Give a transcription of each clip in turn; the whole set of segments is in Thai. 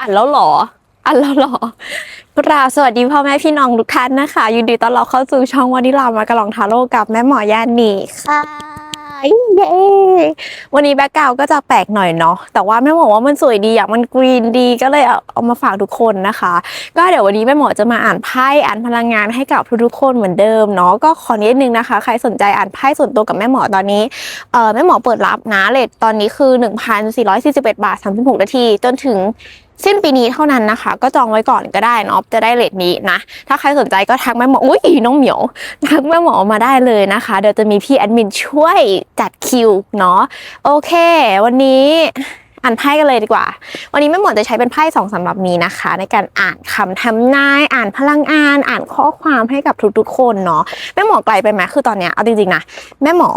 อ่านแล้วหรออ่านแล้วหรอกราบสวัสดีพ่อแม่พี่น้องทุกท่านนะคะยินดีต้อนรับเข้าสู่ช่องวานิลามากระลองทาโร่กับแม่หมอยานีค่ะเย้วันนี้แบ็กกราวก็จะแปลกหน่อยเนาะแต่ว่าแม่หมอว่ามันสวยดีอะมันกรีนดีก็เลยเอาเอามาฝากทุกคนนะคะ ก็เดี๋ยววันนี้แม่หมอจะมาอ่านไพ่อ่านพลังงานให้กับทุกๆคนเหมือนเดิมเนาะก็ขอนิดนึงนะคะ ใครสนใจอ่านไพ่ส่วนตัวกับแม่หมอตอนนี้เออแม่หมอเปิดรับนะเลทตอนนี้คือ 1,441 บาท 36 นาที จนถึง สิ้นปีนี้เท่านั้นนะคะ ก็จองไว้ก่อนก็ได้เนาะจะได้เลทนี้นะ ถ้าใครสนใจก็ทักแม่หมออุ้ยน้องเหมียวทักแม่หมอมาได้เลยนะคะ เดี๋ยวจะมีพี่แอดมินช่วยจัดคิวเนาะโอเค วันนี้อ่านไพ่กันเลยดีกว่า วันนี้แม่หมอจะใช้เป็นไพ่สองสำหรับนี้นะคะ ในการอ่านคำทำนาย อ่านพลังงาน อ่านข้อความให้กับทุกๆคนเนาะแม่หมอไกลไปไหมคือตอนเนี้ยเอาจริงๆนะแม่หมอ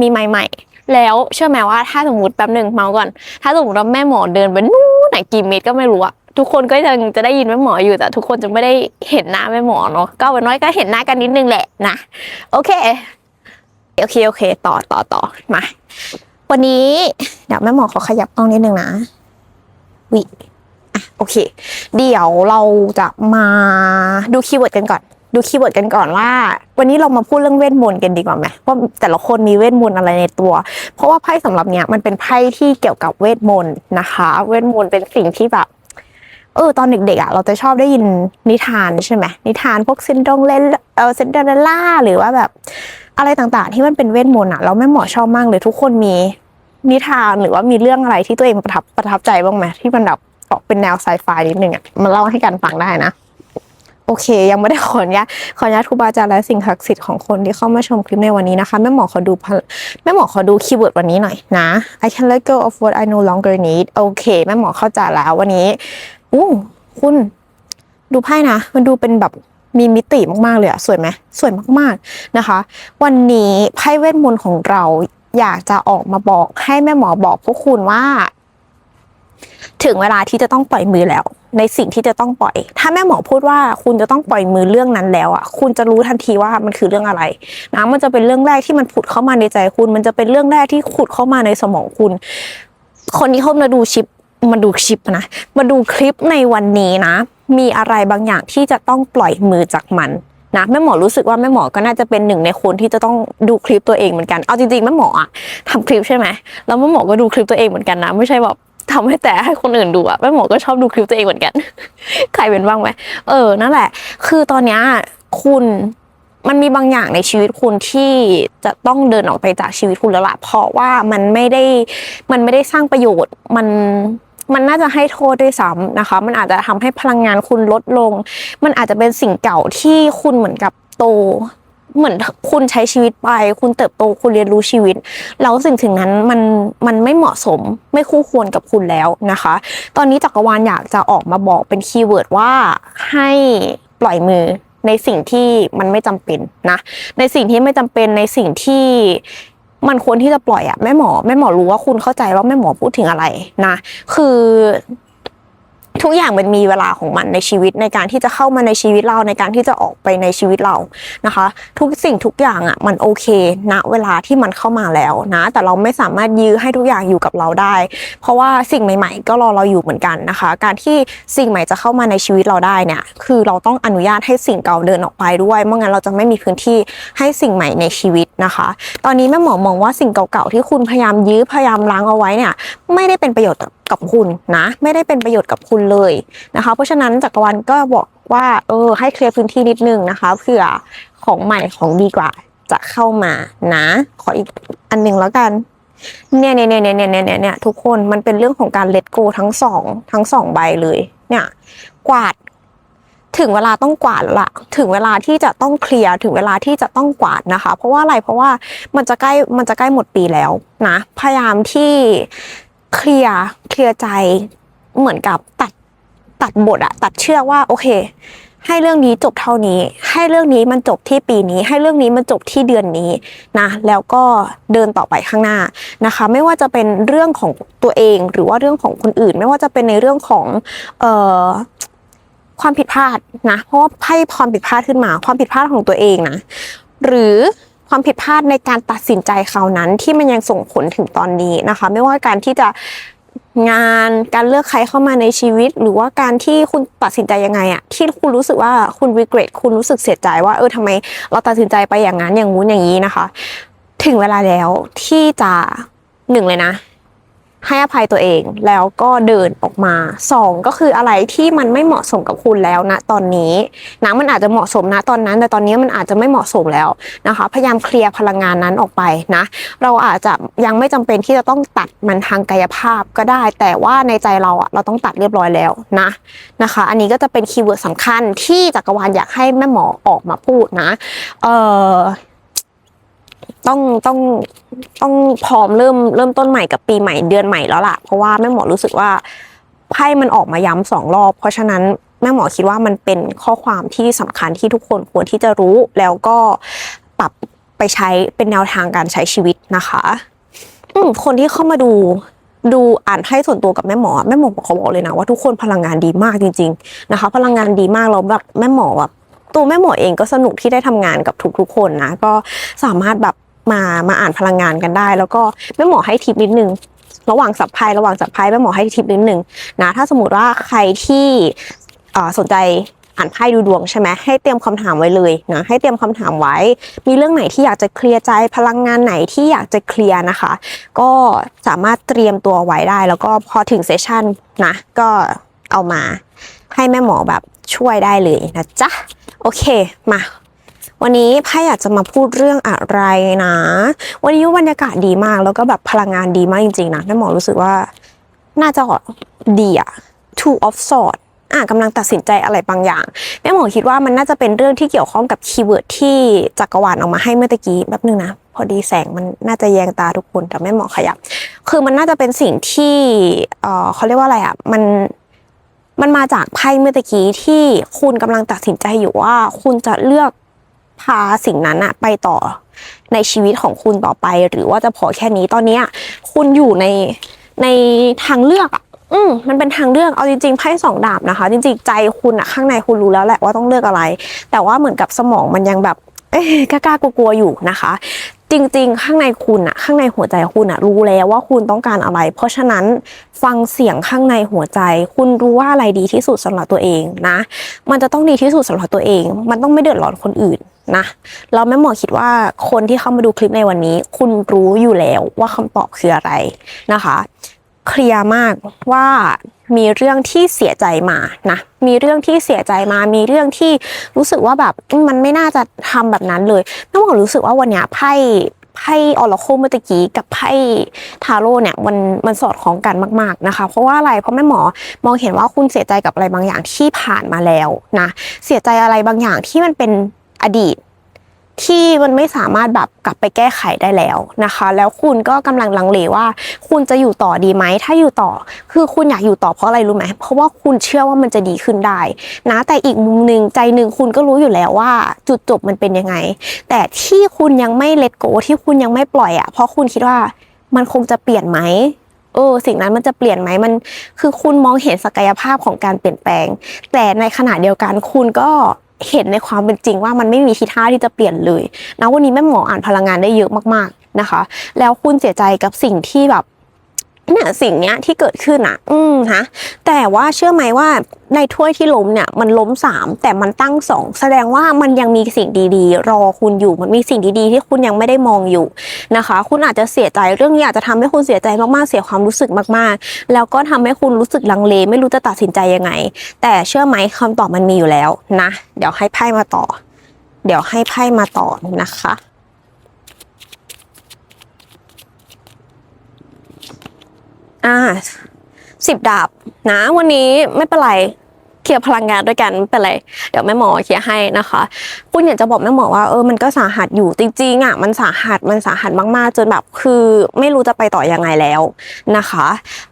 มีไม้ใหม่ แล้วเชื่อไหมว่าถ้าสมมติแป๊บหนึ่งเมาก่อน ถ้าสมมติว่าแม่หมอเดินไปนู่ ไหนกี่เมตรก็ไม่รู้อะทุกคนก็ยังจะได้ยินแม่หมออยู่แต่ทุกคนจะไม่ได้เห็นหน้าแม่หมอเนาะก็เอาไว้น้อยก็เห็นหน้ากันนิดนึงแหละนะโอเคโอเคโอเค ต่อต่อต่อมา วันนี้เดี๋ยวแม่หมอขอขยับกล้องนิดนึงนะวิอะโอเค เดี๋ยวเราจะมาดูคีย์เวิร์ดกันก่อน ดูคีย์เวิร์ดกันก่อนว่า วันนี้เรามาพูดเรื่องเวทมนต์กันดีกว่าไหมว่าแต่ละคนมีเวทมนต์อะไรในตัว เพราะว่าไพ่สำหรับเนี้ยมันเป็นไพ่ที่เกี่ยวกับเวทมนต์นะคะ เวทมนต์เป็นสิ่งที่แบบเออตอนเด็กๆอะเราจะชอบได้ยินนิทานใช่ไหมนิทานพวกซินดงเลนเออซินเดอเรลล่าหรือว่าแบบ อะไรต่างๆ ที่มันเป็นเวทมนต์อะเราแม่หมอชอบมากเลยทุกคนมีนิทานหรือว่ามีเรื่องอะไรที่ตัวเองประทับประทับใจบ้างไหมที่มันแบบออกเป็นแนวไซไฟนิดนึงอะมาเล่าให้กันฟังได้นะ โอเค ยังไม่ได้ขออนุญาตขออนุญาตครูบาอาจารย์และสิ่งศักดิ์สิทธิ์ของคนที่เข้ามาชมคลิปในวันนี้นะคะแม่หมอขอดูแม่หมอขอดูคีย์เวิร์ดวันนี้หน่อยนะ I can let go of what I no longer need โอเคแม่หมอเข้าใจแล้ววันนี้อู้คุณดูไพ่นะ มันดูเป็นแบบมีมิติมากๆเลยอะสวยไหมสวยมากๆนะคะ วันนี้ไพ่เวทมนต์ของเราอยากจะออกมาบอกให้แม่หมอบอกพวกคุณว่า ถึงเวลาที่จะต้องปล่อยมือแล้ว ในสิ่งที่จะต้องปล่อย ถ้าแม่หมอพูดว่าคุณจะต้องปล่อยมือเรื่องนั้นแล้วอะคุณจะรู้ทันทีว่ามันคือเรื่องอะไรนะมันจะเป็นเรื่องแรกที่มันผุดเข้ามาในใจคุณ มันจะเป็นเรื่องแรกที่ขุดเข้ามาในสมองคุณ คนที่เข้ามาดูชิปมาดูคลิปนะมาดูคลิปในวันนี้นะ มีอะไรบางอย่างที่จะต้องปล่อยมือจากมันนะแม่หมอรู้สึกว่าแม่หมอก็น่าจะเป็นหนึ่งในคนที่จะต้องดูคลิปตัวเองเหมือนกัน เอาจริงๆแม่หมออะทำคลิปใช่ไหมแล้วแม่หมอก็ดูคลิปตัวเองเหมือนกันนะ ไม่ใช่แบบ ทำให้แต่ให้คนอื่นดูอะแม่หมอก็ชอบดูคลิปตัวเองเหมือนกัน ใครเป็นบ้างไหมเออ นั่นแหละ คือตอนนี้คุณมันมีบางอย่างในชีวิตคุณที่จะต้องเดินออกไปจากชีวิตคุณแล้วล่ะเพราะว่ามันไม่ได้มันไม่ได้สร้างประโยชน์มันมันน่าจะให้โทษด้วยซ้ำนะคะ มันอาจจะทำให้พลังงานคุณลดลง มันอาจจะเป็นสิ่งเก่าที่คุณเหมือนกับโต เหมือนคุณใช้ชีวิตไป คุณเติบโตคุณเรียนรู้ชีวิต แล้วสิ่งถึงนั้นมันมันไม่เหมาะสมไม่คู่ควรกับคุณแล้วนะคะ ตอนนี้จักรวาลอยากจะออกมาบอกเป็นคีย์เวิร์ดว่าให้ปล่อยมือในสิ่งที่มันไม่จำเป็นนะ ในสิ่งที่ไม่จำเป็นในสิ่งที่มันควรที่จะปล่อยอะแม่หมอแม่หมอรู้ว่าคุณเข้าใจว่าแม่หมอพูดถึงอะไรนะ คือ ทุกอย่างมันมีเวลาของมันในชีวิตในการที่จะเข้ามาในชีวิตเราในการที่จะออกไปในชีวิตเรานะคะ ทุกสิ่งทุกอย่างอะมันโอเคณเวลาที่มันเข้ามาแล้วนะ แต่เราไม่สามารถยื้อให้ทุกอย่างอยู่กับเราได้ เพราะว่าสิ่งใหม่ ๆ ก็รอเราอยู่เหมือนกันนะคะ การที่สิ่งใหม่จะเข้ามาในชีวิตเราได้เนี่ยคือเราต้องอนุญาตให้สิ่งเก่าเดินออกไปด้วยไม่งั้นเราจะไม่มีพื้นที่ให้สิ่งใหม่ในชีวิตนะคะ ตอนนี้แม่หมอมองว่าสิ่งเก่าๆที่คุณพยายามยื้อพยายามล้างเอาไว้เนี่ยไม่ได้เป็นประโยชน์กับคุณนะ ไม่ได้เป็นประโยชน์กับคุณเลยนะคะ เพราะฉะนั้นจักรวาลก็บอกว่าเออให้เคลียร์พื้นที่นิดนึงนะคะเผื่อของใหม่ของดีกว่าจะเข้ามานะ ขออีกอันหนึ่งแล้วกันเนี่ยเนี่ยเนี่ยเนี่ยเนี่ยเนี่ยเนี่ยทุกคนมันเป็นเรื่องของการเลตโกทั้งสองทั้งสองใบเลยเนี่ยกวาดถึงเวลาต้องกวาดแล้วละถึงเวลาที่จะต้องเคลียร์ ถึงเวลาที่จะต้องกวาดนะคะ เพราะว่าอะไร เพราะว่ามันจะใกล้ มันจะใกล้หมดปีแล้วนะ พยายามที่ เคลียร์เคลียร์ใจเหมือนกับตัดตัดบทอะตัดเชือกว่าโอเค ให้เรื่องนี้จบเท่านี้ ให้เรื่องนี้มันจบที่ปีนี้ ให้เรื่องนี้มันจบที่เดือนนี้นะแล้วก็เดินต่อไปข้างหน้านะคะ ไม่ว่าจะเป็นเรื่องของตัวเองหรือว่าเรื่องของคนอื่น ไม่ว่าจะเป็นในเรื่องของเอ่อความผิดพลาดนะเพราะว่าไพ่ความผิดพลาดขึ้นมา ความผิดพลาดของตัวเองนะหรือ ความผิดพลาดในการตัดสินใจคราวนั้น ที่มันยังส่งผลถึงตอนนี้นะคะ ไม่ว่าการที่จะงานการเลือกใครเข้ามาในชีวิต หรือว่าการที่คุณตัดสินใจยังไงอะที่คุณรู้สึกว่าคุณวิกฤตคุณรู้สึกเสียใจว่าเออทำไม เราตัดสินใจไปอย่างนั้นอย่างงู้นอย่างนี้นะคะ ถึงเวลาแล้วที่จะหนึ่งเลยนะ ให้อภัยตัวเองแล้วก็เดินออกมาสองก็คืออะไรที่มันไม่เหมาะสมกับคุณแล้วนะตอนนี้นะมันอาจจะเหมาะสมนะตอนนั้น แต่ตอนนี้มันอาจจะไม่เหมาะสมแล้วนะคะ พยายามเคลียร์พลังงานนั้นออกไปนะ เราอาจจะยังไม่จำเป็นที่จะต้องตัดมันทางกายภาพก็ได้ แต่ว่าในใจเราอะเราต้องตัดเรียบร้อยแล้วนะนะคะ อันนี้ก็จะเป็นคีย์เวิร์ดสำคัญที่จักรวาลอยากให้แม่หมอออกมาพูดนะเอ่อ ต้องต้องต้องพร้อมเริ่มเริ่มต้นใหม่กับปีใหม่เดือนใหม่แล้วล่ะ เพราะว่าแม่หมอรู้สึกว่าไพ่มันออกมาย้ำสองรอบ เพราะฉะนั้นแม่หมอคิดว่ามันเป็นข้อความที่สำคัญที่ทุกคนควรที่จะรู้แล้วก็ปรับไปใช้เป็นแนวทางการใช้ชีวิตนะคะอืคนที่เข้ามาดูดูอ่านไพ่ส่วนตัวกับแม่หมอแม่หมอขอบอกเลยนะว่าทุกคนพลังงานดีมากจริง ๆนะคะ พลังงานดีมากแล้วแบบแม่หมอแบบ ตัวแม่หมอเองก็สนุกที่ได้ทำงานกับทุกๆคนนะ ก็สามารถแบบมามาอ่านพลังงานกันได้ แล้วก็แม่หมอให้ทิปนิดนึงระหว่างสับไพ่ระหว่างสับไพ่แม่หมอให้ทิปนิดนึงนะถ้าสมมติว่าใครที่สนใจอ่านไพ่ดูดวงใช่ไหมให้เตรียมคำถามไว้เลยนะให้เตรียมคำถามไว้ มีเรื่องไหนที่อยากจะเคลียร์ใจพลังงานไหนที่อยากจะเคลียร์นะคะ ก็สามารถเตรียมตัวไว้ได้ แล้วก็พอถึงเซสชันนะก็เอามาให้แม่หมอแบบ ช่วยได้เลยนะจ๊ะ โอเคมาวันนี้ไพ่อยากจะมาพูดเรื่องอะไรนะ วันนี้บรรยากาศดีมากแล้วก็แบบพลังงานดีมากจริงๆนะแม่หมอรู้สึกว่าน่าจะดีอะ two of swords อะกำลังตัดสินใจอะไรบางอย่างแม่หมอคิดว่ามันน่าจะเป็นเรื่องที่เกี่ยวข้องกับคีย์เวิร์ดที่จักรวาลออกมาให้เมื่อตะกี้แป๊บนึงนะ พอดีแสงมันน่าจะแยงตาทุกคนแต่แม่หมอขยับ คือมันน่าจะเป็นสิ่งที่เออเขาเรียกว่าอะไรอะมัน มันมาจากไพ่เมื่อตะกี้ที่คุณกำลังตัดสินใจอยู่ว่า คุณจะเลือกพาสิ่งนั้นอะไปต่อในชีวิตของคุณต่อไป หรือว่าจะพอแค่นี้ตอนเนี้ย คุณอยู่ในในทางเลือกอะอืมมันเป็นทางเลือกเอาจริงๆไพ่สองดาบนะคะ จริงๆใจคุณอะข้างในคุณรู้แล้วแหละว่าต้องเลือกอะไร แต่ว่าเหมือนกับสมองมันยังแบบกล้ากลัวๆอยู่นะคะ จริงๆ ข้างในคุณอะข้างในหัวใจคุณอะรู้แล้วว่าคุณต้องการอะไร เพราะฉะนั้นฟังเสียงข้างในหัวใจ คุณรู้ว่าอะไรดีที่สุดสำหรับตัวเองนะ มันจะต้องดีที่สุดสำหรับตัวเอง มันต้องไม่เดือดร้อนคนอื่นนะเราแม่หมอคิดว่าคนที่เข้ามาดูคลิปในวันนี้ คุณรู้อยู่แล้วว่าคำตอบคืออะไรนะคะ เคลียร์มากว่ามีเรื่องที่เสียใจมานะ มีเรื่องที่เสียใจมา มีเรื่องที่รู้สึกว่าแบบมันไม่น่าจะทำแบบนั้นเลยแม่หมอรู้สึกว่าวันนี้ไพ่ไพ่ออร์โคเมื่อตะกี้กับไพ่ทาโร่เนี่ยมันมันสอดคล้องกันมาก ๆนะคะ เพราะว่าอะไรเพราะแม่หมอมองเห็นว่าคุณเสียใจกับอะไรบางอย่างที่ผ่านมาแล้วนะเสียใจอะไรบางอย่างที่มันเป็นอดีต ที่มันไม่สามารถแบบกลับไปแก้ไขได้แล้วนะคะ แล้วคุณก็กำลังลังเลว่า คุณจะอยู่ต่อดีไหมถ้าอยู่ต่อ คือคุณอยากอยู่ต่อเพราะอะไรรู้ไหมเพราะว่าคุณเชื่อว่ามันจะดีขึ้นได้ นะแต่อีกมุมหนึ่งใจหนึ่งคุณก็รู้อยู่แล้วว่า จุดจบมันเป็นยังไง แต่ที่คุณยังไม่เล t โกที่คุณยังไม่ปล่อยอะเพราะคุณคิดว่ามันคงจะเปลี่ยนไหมเออสิ่งนั้นมันจะเปลี่ยนไหมมัน คือคุณมองเห็นศักยภาพของการเปลี่ยนแปลง แต่ในขณะเดียวกันคุณก็ เห็นในความเป็นจริงว่ามันไม่มีทีท่าที่จะเปลี่ยนเลยนะวันนี้แม่หมออ่านพลังงานได้เยอะมากๆนะคะ แล้วคุณเสียใจกับสิ่งที่แบบ เนี่ยสิ่งเนี้ยที่เกิดขึ้นอะ อืมฮะแต่ว่าเชื่อไหมว่าในถ้วยที่ล้มเนี่ยมันล้มสามแต่มันตั้งสองแสดงว่ามันยังมีสิ่งดีๆ รอคุณอยู่มันมีสิ่งดีๆ ที่คุณยังไม่ได้มองอยู่นะคะ คุณอาจจะเสียใจเรื่องนี้อาจจะทำให้คุณเสียใจมากๆเสียความรู้สึกมากๆ แล้วก็ทำให้คุณรู้สึกลังเล ไม่รู้จะตัดสินใจยังไง แต่เชื่อไหมคำตอบมันมีอยู่แล้วนะ เดี๋ยวให้ไพ่มาต่อ เดี๋ยวให้ไพ่มาต่อนะคะ อ่าสิบดาบนะวันนี้ไม่เป็นไรเคลียร์พลังงานด้วยกันไม่เป็นไรเดี๋ยวแม่หมอเคลียร์ให้นะคะคุณอยากจะบอกแม่หมอว่าเออมันก็สาหัสอยู่จริงๆอะมันสาหัสมันสาหัสมากๆ จนแบบคือไม่รู้จะไปต่อยังไงแล้วนะคะ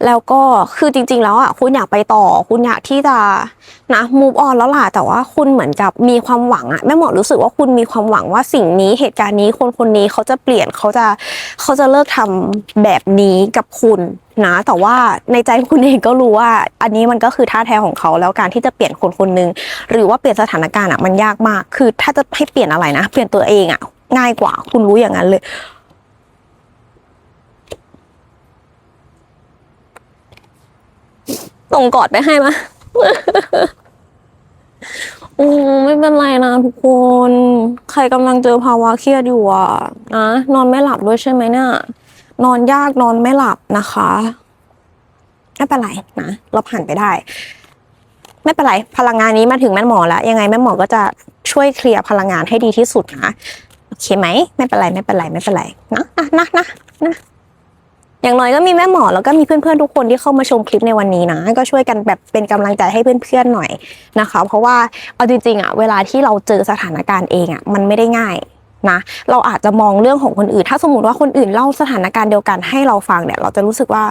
แล้วก็คือจริง ๆ แล้วอะคุณอยากไปต่อ คุณอยากที่จะนะ move on แล้วล่ะแต่ว่าคุณเหมือนกับมีความหวังอะแม่หมอรู้สึกว่าคุณมีความหวังว่าสิ่งนี้เหตุการณ์นี้คนคนนี้เขาจะเปลี่ยนเขาจะเขาจะเลิกทำแบบนี้กับคุณนะ แต่ว่าในใจคุณเองก็รู้ว่า อันนี้มันก็คือท่าแท้ของเขาแล้วการที่จะเปลี่ยนคนคนหนึ่งหรือว่าเปลี่ยนสถานการณ์อะมันยากมาก คือถ้าจะให้เปลี่ยนอะไรนะเปลี่ยนตัวเองอะ ง่ายกว่าคุณรู้อย่างนั้นเลยส่งกอดไปให้มะโอ้ไม่เป็นไรนะทุกคน ใครกำลังเจอภาวะเครียดอยู่อะนะนอนไม่หลับด้วยใช่ไหมเนี่ย นอนยากนอนไม่หลับนะคะไม่เป็นไรนะเราผ่านไปได้ ไม่เป็นไรพลังงานนี้มาถึงแม่หมอแล้ว ยังไงแม่หมอก็จะช่วยเคลียร์พลังงานให้ดีที่สุดนะโอเคไหมไม่เป็นไรไม่เป็นไรไม่เป็นไรนะนะนะนะนะอย่างน้อยก็มีแม่หมอแล้วก็มีเพื่อนๆทุกคนที่เข้ามาชมคลิปในวันนี้นะ ก็ช่วยกันแบบเป็นกำลังใจให้เพื่อนๆหน่อยนะคะ เพราะว่าเอาจริงๆอะเวลาที่เราเจอสถานการณ์เองอะมันไม่ได้ง่าย นะเราอาจจะมองเรื่องของคนอื่น ถ้าสมมติว่าคนอื่นเล่าสถานการณ์เดียวกันให้เราฟังเนี่ย เราจะรู้สึกว่า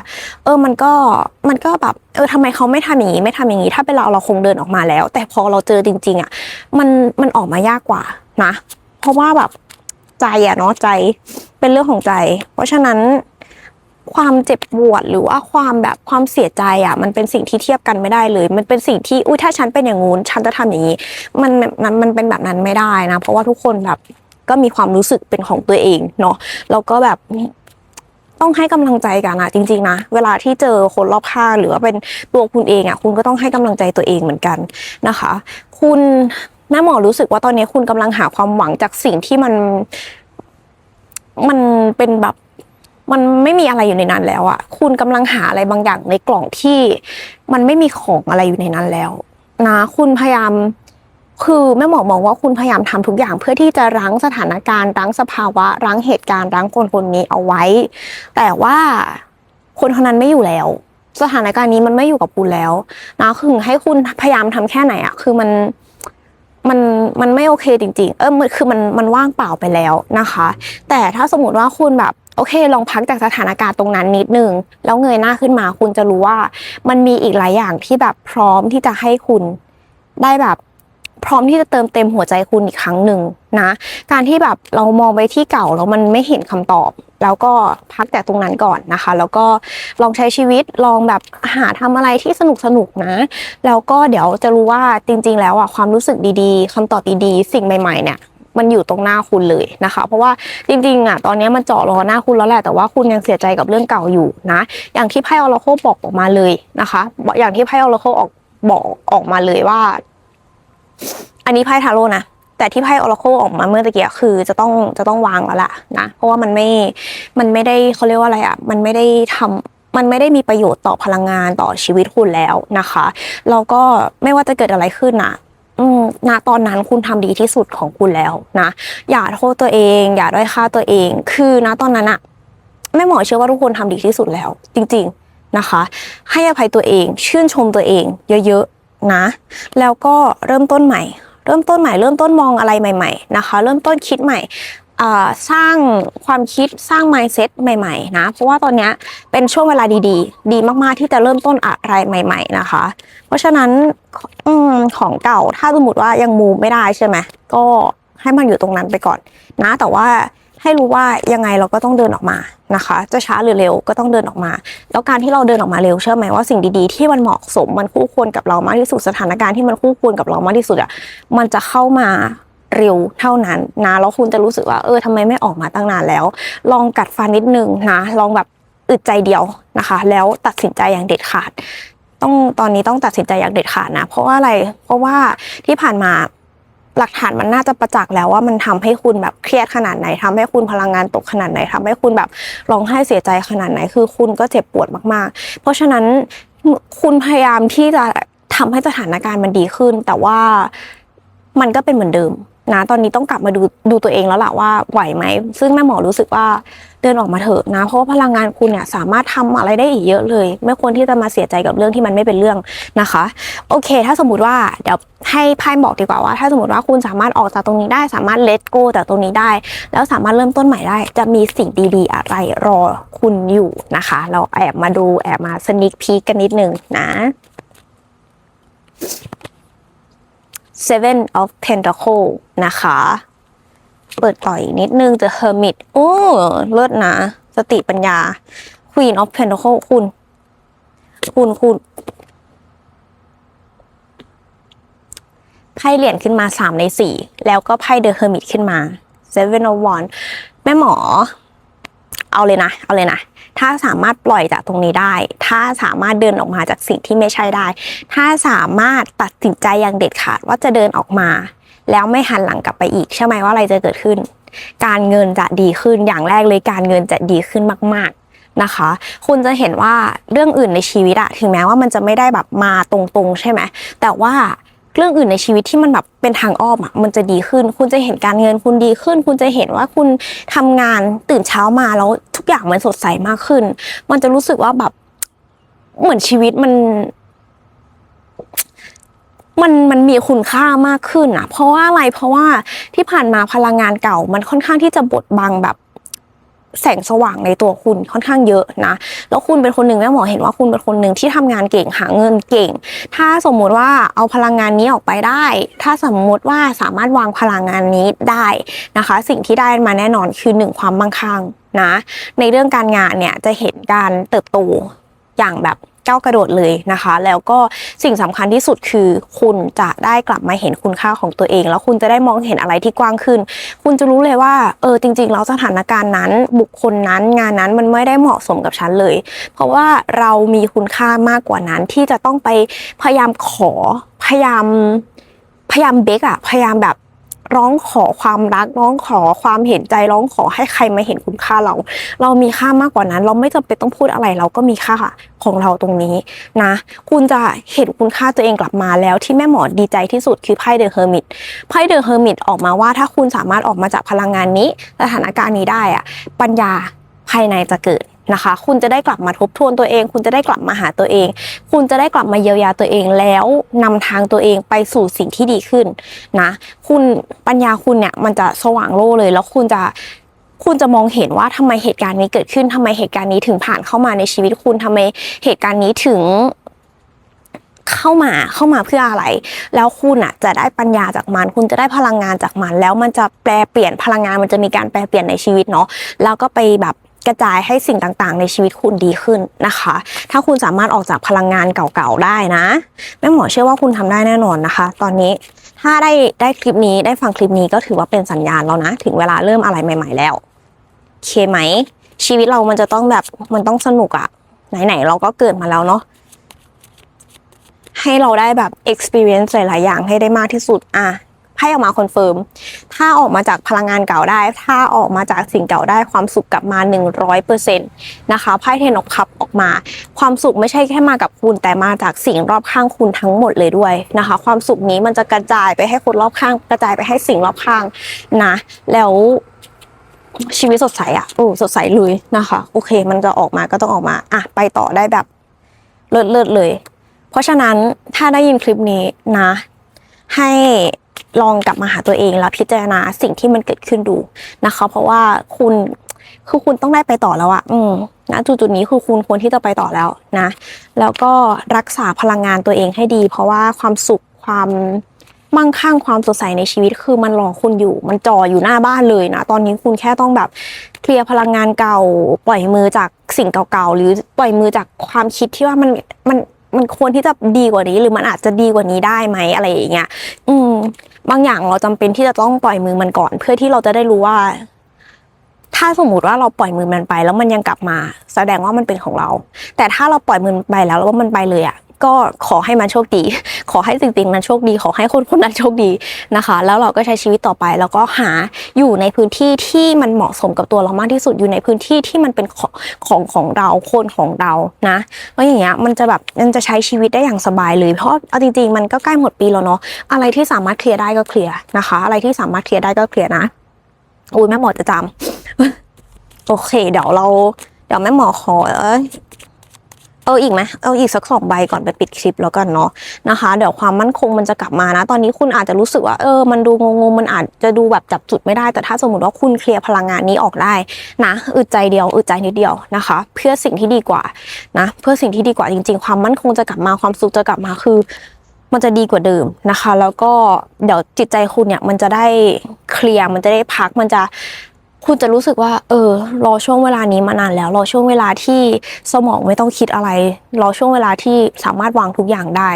เออมันก็มันก็แบบเออทำไมเขาไม่ทำอย่างนี้ไม่ทำอย่างนี้ ถ้าเป็นเราเราคงเดินออกมาแล้ว แต่พอเราเจอจริง ๆ อะ มันมันออกมายากกว่านะ เพราะว่าแบบใจอะเนาะใจเป็นเรื่องของใจ เพราะฉะนั้นความเจ็บปวดหรือว่าความแบบความเสียใจอะ มันเป็นสิ่งที่เทียบกันไม่ได้เลย มันเป็นสิ่งที่อุ้ยถ้าฉันเป็นอย่างงู้นฉันจะทำอย่างนี้ มันมันมันเป็นแบบนั้นไม่ได้นะ เพราะว่าทุกคนแบบ ก็มีความรู้สึกเป็นของตัวเองเนาะแล้วก็แบบต้องให้กำลังใจกันนะจริงๆนะเวลาที่เจอคนรอบข้างหรือว่าเป็นตัวคุณเองอะ คุณก็ต้องให้กำลังใจตัวเองเหมือนกันนะคะ คุณแม่หมอรู้สึกว่าตอนนี้คุณกำลังหาความหวังจากสิ่งที่มัน มันเป็นแบบมันไม่มีอะไรอยู่ในนั้นแล้วอะคุณกำลังหาอะไรบางอย่างในกล่องที่ มันไม่มีของอะไรอยู่ในนั้นแล้ว นะ คุณพยายาม คือแม่หมอมองว่าคุณพยายามทำทุกอย่างเพื่อที่จะรั้งสถานการณ์รั้งสภาวะ รั้งเหตุการณ์รั้งคนคนนี้เอาไว้ แต่ว่าคนคนนั้นไม่อยู่แล้ว สถานการณ์นี้มันไม่อยู่กับคุณแล้วนะคือให้คุณพยายามทำแค่ไหนอะคือมันมันมันไม่โอเคจริง ๆ เออมันคือมันมันว่างเปล่าไปแล้วนะคะ แต่ถ้าสมมติว่าคุณแบบโอเค ลองพักจากสถานการณ์ตรงนั้นนิดนึง แล้วเงยหน้าขึ้นมาคุณจะรู้ว่า มันมีอีกหลายอย่างที่แบบพร้อมที่จะให้คุณได้แบบ พร้อมที่จะเติมเต็มหัวใจคุณอีกครั้งหนึ่งนะ การที่แบบเรามองไปที่เก่าแล้วมันไม่เห็นคำตอบ แล้วก็พักแต่ตรงนั้นก่อนนะคะ แล้วก็ลองใช้ชีวิตลองแบบหาทำอะไรที่สนุกสนุกๆนะ แล้วก็เดี๋ยวจะรู้ว่าจริง ๆ แล้วอะความรู้สึกดีๆคำตอบดีๆ สิ่งใหม่ๆเนี่ยมันอยู่ตรงหน้าคุณเลยนะคะ เพราะว่าจริงๆอะตอนนี้มันเจาะรอหน้าคุณแล้วแหละแต่ว่าคุณยังเสียใจกับเรื่องเก่าอยู่นะ อย่างที่ไพ่ออร์โคบอกออกมาเลยนะคะ อย่างที่ไพ่ออร์โคออกบอกออกมาเลยว่า อันนี้ไพ่ทาโร่นะแต่ที่ไพ่ออร์โคออกมาเมื่อตะเกี้คือจะต้องจะต้องวางแล้วล่ะนะเพราะว่ามันไม่มันไม่ได้เขาเรียกว่าอะไรอะมันไม่ได้ทำมันไม่ได้มีประโยชน์ต่อพลังงานต่อชีวิตคุณแล้วนะคะแล้วก็ไม่ว่าจะเกิดอะไรขึ้นนะณตอนนั้นคุณทำดีที่สุดของคุณแล้วนะ อย่าโทษตัวเอง อย่าด้อยค่าตัวเอง คือณตอนนั้นอะแม่หมอเชื่อว่าทุกคนทำดีที่สุดแล้ว จริง ๆนะคะ ให้อภัยตัวเอง ชื่นชมตัวเอง เยอะๆ นะ แล้วก็เริ่มต้นใหม่ เริ่มต้นใหม่ เริ่มต้นมองอะไรใหม่ ๆ นะคะ เริ่มต้นคิดใหม่สร้างความคิดสร้าง mindset ใหม่ๆนะ เพราะว่าตอนนี้เป็นช่วงเวลาดีๆดีมากๆที่จะเริ่มต้นอะไรใหม่ ๆ นะคะ เพราะฉะนั้นอของเก่าถ้าสมมติว่ายังมูไม่ได้ใช่ไหมก็ให้มันอยู่ตรงนั้นไปก่อนนะ แต่ว่า ให้รู้ว่ายังไงเราก็ต้องเดินออกมานะคะ จะช้าหรือเร็วก็ต้องเดินออกมา แล้วการที่เราเดินออกมาเร็วเชื่อไหมว่าสิ่งดีๆ ที่มันเหมาะสมมันคู่ควรกับเรามากที่สุดสถานการณ์ที่มันคู่ควรกับเรามากที่สุดอะมันจะเข้ามาเร็วเท่านั้นนะแล้วคุณจะรู้สึกว่าเออทำไมไม่ออกมาตั้งนานแล้ว ลองกัดฟันนิดนึงนะ ลองแบบอึดใจเดียวนะคะ แล้วตัดสินใจอย่างเด็ดขาด ต้องตอนนี้ต้องตัดสินใจอย่างเด็ดขาดนะ เพราะว่าอะไรเพราะว่าที่ผ่านมา หลักฐานมันน่าจะประจักษ์แล้วว่ามันทำให้คุณแบบเครียดขนาดไหนทำให้คุณพลังงานตกขนาดไหนทำให้คุณแบบร้องไห้เสียใจขนาดไหน คือคุณก็เจ็บปวดมากๆ เพราะฉะนั้นคุณพยายามที่จะทำให้สถานการณ์มันดีขึ้น แต่ว่ามันก็เป็นเหมือนเดิม นะตอนนี้ต้องกลับมาดูดูตัวเองแล้วล่ะว่าไหวไหม ซึ่งแม่หมอรู้สึกว่าเดินออกมาเถอะนะ เพราะว่าพลังงานคุณเนี่ยสามารถทำอะไรได้อีกเยอะเลย ไม่ควรที่จะมาเสียใจกับเรื่องที่มันไม่เป็นเรื่องนะคะ โอเค ถ้าสมมติว่าเดี๋ยวให้ไพ่บอกดีกว่าว่า ถ้าสมมติว่าคุณสามารถออกจากตรงนี้ได้ สามารถเล t โกจากตรงนี้ได้ แล้วสามารถเริ่มต้นใหม่ได้ จะมีสิ่งดีๆ อะไรรอคุณอยู่นะคะ เราแอบมาดูแอบมาสนิกพีกันนิดนึงนะ Seven of Pentacle นะคะ เปิดต่ออีกนิดนึง The Hermit โอ้เลิศนะ สติปัญญา Queen of Pentacle คุณ คุณคุณไพ่เหรียญขึ้นมาสามในสี่แล้วก็ไพ่ The Hermit ขึ้นมา Seven of Wands แม่หมอ เอาเลยนะ เอาเลยนะ ถ้าสามารถปล่อยจากตรงนี้ได้ ถ้าสามารถเดินออกมาจากสิ่งที่ไม่ใช่ได้ ถ้าสามารถตัดสินใจอย่างเด็ดขาดว่าจะเดินออกมา แล้วไม่หันหลังกลับไปอีกใช่ไหมว่าอะไรจะเกิดขึ้น การเงินจะดีขึ้นอย่างแรกเลยการเงินจะดีขึ้นมากๆนะคะ คุณจะเห็นว่าเรื่องอื่นในชีวิตอะถึงแม้ว่ามันจะไม่ได้แบบมาตรงๆ ใช่ไหม แต่ว่า เรื่องอื่นในชีวิตที่มันแบบเป็นทางอ้อมอะมันจะดีขึ้น คุณจะเห็นการเงินคุณดีขึ้น คุณจะเห็นว่าคุณทำงานตื่นเช้ามาแล้วทุกอย่างมันสดใสมากขึ้น มันจะรู้สึกว่าแบบเหมือนชีวิตมันมันมันมีคุณค่ามากขึ้นอะ เพราะว่าอะไรเพราะว่าที่ผ่านมาพลังงานเก่า มันค่อนข้างที่จะบดบังแบบ แสงสว่างในตัวคุณค่อนข้างเยอะนะ แล้วคุณเป็นคนหนึ่งแม่หมอเห็นว่าคุณเป็นคนหนึ่งที่ทำงานเก่งหาเงินเก่ง ถ้าสมมุติว่าเอาพลังงานนี้ออกไปได้ ถ้าสมมุติว่าสามารถวางพลังงานนี้ได้นะคะ สิ่งที่ได้มาแน่นอนคือหนึ่งความมั่งคั่งนะ ในเรื่องการงานเนี่ยจะเห็นการเติบโตอย่างแบบ ก้าวกระโดดเลยนะคะ แล้วก็สิ่งสำคัญที่สุดคือ คุณจะได้กลับมาเห็นคุณค่าของตัวเอง แล้วคุณจะได้มองเห็นอะไรที่กว้างขึ้น คุณจะรู้เลยว่าเออจริงๆแล้วสถานการณ์นั้น บุคคลนั้นงานนั้นมันไม่ได้เหมาะสมกับฉันเลย เพราะว่าเรามีคุณค่ามากกว่านั้นที่จะต้องไปพยายามขอพยายามพยายามเบกอะพยายามแบบ ร้องขอความรัก ร้องขอความเห็นใจ ร้องขอให้ใครมาเห็นคุณค่าเรา เรามีค่ามากกว่านั้น เราไม่จำเป็นต้องพูดอะไรเราก็มีค่าของเราตรงนี้นะ คุณจะเห็นคุณค่าตัวเองกลับมาแล้วที่แม่หมอดีใจที่สุดคือไพ่เดอะเฮอร์มิตไพ่เดอะเฮอร์มิตออกมาว่าถ้าคุณสามารถออกมาจากพลังงานนี้ สถานการณ์นี้ได้อะปัญญาภายในจะเกิด นะคะ คุณจะได้กลับมาทบทวนตัวเอง คุณจะได้กลับมาหาตัวเอง คุณจะได้กลับมาเยียวยาตัวเองแล้วนำทางตัวเองไปสู่สิ่งที่ดีขึ้นนะ คุณปัญญาคุณเนี่ยมันจะสว่างโล่เลย แล้วคุณจะคุณจะมองเห็นว่าทำไมเหตุการณ์นี้เกิดขึ้นทำไมเหตุการณ์นี้ถึงผ่านเข้ามาในชีวิตคุณทำไมเหตุการณ์นี้ถึงเข้ามาเข้ามาเพื่ออะไร แล้วคุณอะจะได้ปัญญาจากมัน คุณจะได้พลังงานจากมัน แล้วมันจะแปลเปลี่ยนพลังงานมันจะมีการแปลเปลี่ยนในชีวิตเนาะแล้วก็ไปแบบ กระจายให้สิ่งต่างๆ ในชีวิตคุณดีขึ้นนะคะ ถ้าคุณสามารถออกจากพลังงานเก่าๆได้นะแม่หมอเชื่อว่าคุณทำได้แน่นอนนะคะ ตอนนี้ถ้าได้ได้คลิปนี้ได้ฟังคลิปนี้ก็ถือว่าเป็นสัญญาณแล้วนะ ถึงเวลาเริ่มอะไรใหม่ ๆ แล้วโอเคไหม ชีวิตเรามันจะต้องแบบมันต้องสนุกอะไหนๆเราก็เกิดมาแล้วเนาะให้เราได้แบบ experience หลายๆอย่างให้ได้มากที่สุดอะ ให้ออกมาคอนเฟิร์มถ้าออกมาจากพลังงานเก่าได้ ถ้าออกมาจากสิ่งเก่าได้ความสุขกลับมา 100%นะคะไพ่เทนอคับออกมา ความสุขไม่ใช่แค่มากับคุณ แต่มาจากสิ่งรอบข้างคุณทั้งหมดเลยด้วยนะคะ ความสุขนี้มันจะกระจายไปให้คนรอบข้าง กระจายไปให้สิ่งรอบข้างนะ แล้วชีวิตสดใสอะโอ้สดใสเลยนะคะ โอเค มันจะออกมาก็ต้องออกมา อะ ไปต่อได้แบบเลิศเลิศเลย เพราะฉะนั้นถ้าได้ยินคลิปนี้นะ ให้ ลองกลับมาหาตัวเองแล้วพิจารณาสิ่งที่มันเกิดขึ้นดูนะคะ เพราะว่าคุณคือคุณต้องได้ไปต่อแล้วอะอืมนะจุดจุดๆนี้คือคุณควรที่จะไปต่อแล้วนะ แล้วก็รักษาพลังงานตัวเองให้ดี เพราะว่าความสุขความมั่งคั่งความสดใสในชีวิตคือมันรอคุณอยู่ มันจ่ออยู่หน้าบ้านเลยนะ ตอนนี้คุณแค่ต้องแบบเคลียร์พลังงานเก่า ปล่อยมือจากสิ่งเก่าๆ หรือปล่อยมือจากความคิดที่ว่ามันมัน มันควรที่จะดีกว่านี้ หรือมันอาจจะดีกว่านี้ได้ไหมอะไรอย่างเงี้ยอืม บางอย่างเราจำเป็นที่จะต้องปล่อยมือมันก่อน เพื่อที่เราจะได้รู้ว่า ถ้าสมมติว่าเราปล่อยมือมันไป แล้วมันยังกลับมา แสดงว่ามันเป็นของเรา แต่ถ้าเราปล่อยมือไปแล้วแล้วว่ามันไปเลยอะ ก็ขอให้มันโชคดี ขอให้สิ่งๆนั้นโชคดี ขอให้คนคนนั้นโชคดีนะคะ แล้วเราก็ใช้ชีวิตต่อไป แล้วก็หาอยู่ในพื้นที่ที่มันเหมาะสมกับตัวเรามากที่สุดอยู่ในพื้นที่ที่มันเป็นของของของเราคนของเรานะแล้วอย่างเงี้ยมันจะแบบมันจะใช้ชีวิตได้อย่างสบายเลย เพราะเอาจริงๆมันก็ใกล้หมดปีแล้วเนาะอะไรที่สามารถเคลียร์ได้ก็เคลียร์นะคะ อะไรที่สามารถเคลียร์ได้ก็เคลียร์นะอุ้ยแม่หมอจะจำโอเค เดี๋ยวเราเดี๋ยวแม่หมอขอ เอาอีกไหมเอาอีกสักสองใบก่อนไปปิดคลิปแล้วกันเนาะนะคะ เดี๋ยวความมั่นคงมันจะกลับมานะ ตอนนี้คุณอาจจะรู้สึกว่าเออ มันดูงงๆมันอาจจะดูแบบจับจุดไม่ได้ แต่ถ้าสมมติว่าคุณเคลียร์พลังงานนี้ออกได้นะอึดใจเดียวอึดใจนิดเดียวนะคะ เพื่อสิ่งที่ดีกว่านะ เพื่อสิ่งที่ดีกว่าจริง ๆ ความมั่นคงจะกลับมาความสุขจะกลับมาคือ มันจะดีกว่าเดิมนะคะ แล้วก็เดี๋ยวจิตใจคุณเนี่ยมันจะได้เคลียร์มันจะได้พักมันจะ คุณจะรู้สึกว่า เออ รอช่วงเวลานี้มานานแล้ว รอช่วงเวลาที่สมองไม่ต้องคิดอะไร รอช่วงเวลาที่สามารถวางทุกอย่างได้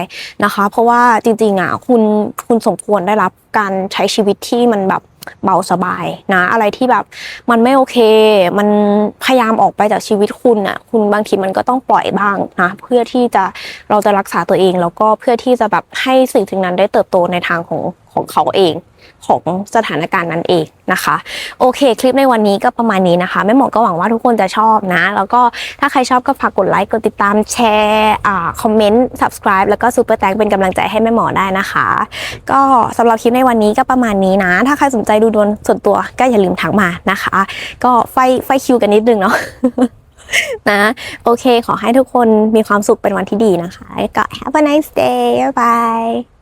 นะคะ เพราะว่าจริงๆอะคุณคุณสมควรได้รับการใช้ชีวิตที่มันแบบเบาสบายนะ อะไรที่แบบมันไม่โอเค มันพยายามออกไปจากชีวิตคุณอะคุณบางทีมันก็ต้องปล่อยบ้างนะเพื่อที่จะเราจะรักษาตัวเอง แล้วก็เพื่อที่จะแบบให้สิ่งสิ่งนั้นได้เติบโตในทางของ ของเขาเองของสถานการณ์นั้นเองนะคะ โอเค คลิปในวันนี้ก็ประมาณนี้นะคะแม่หมอก็หวังว่าทุกคนจะชอบนะ แล้วก็ถ้าใครชอบก็ฝากกดไลค์กดติดตามแชร์อ่าคอมเมนต์ subscribe แล้วก็ซูเปอร์แตงเป็นกำลังใจให้แม่หมอได้นะคะ ก็สำหรับคลิปในวันนี้ก็ประมาณนี้นะ ถ้าใครสนใจดูดวงส่วนตัวก็อย่าลืมทักมานะคะ ก็ไฟไฟคิวกันนิดนึงเนาะนะโอเค ขอให้ทุกคนมีความสุขเป็นวันที่ดีนะคะ ก็ have a nice day bye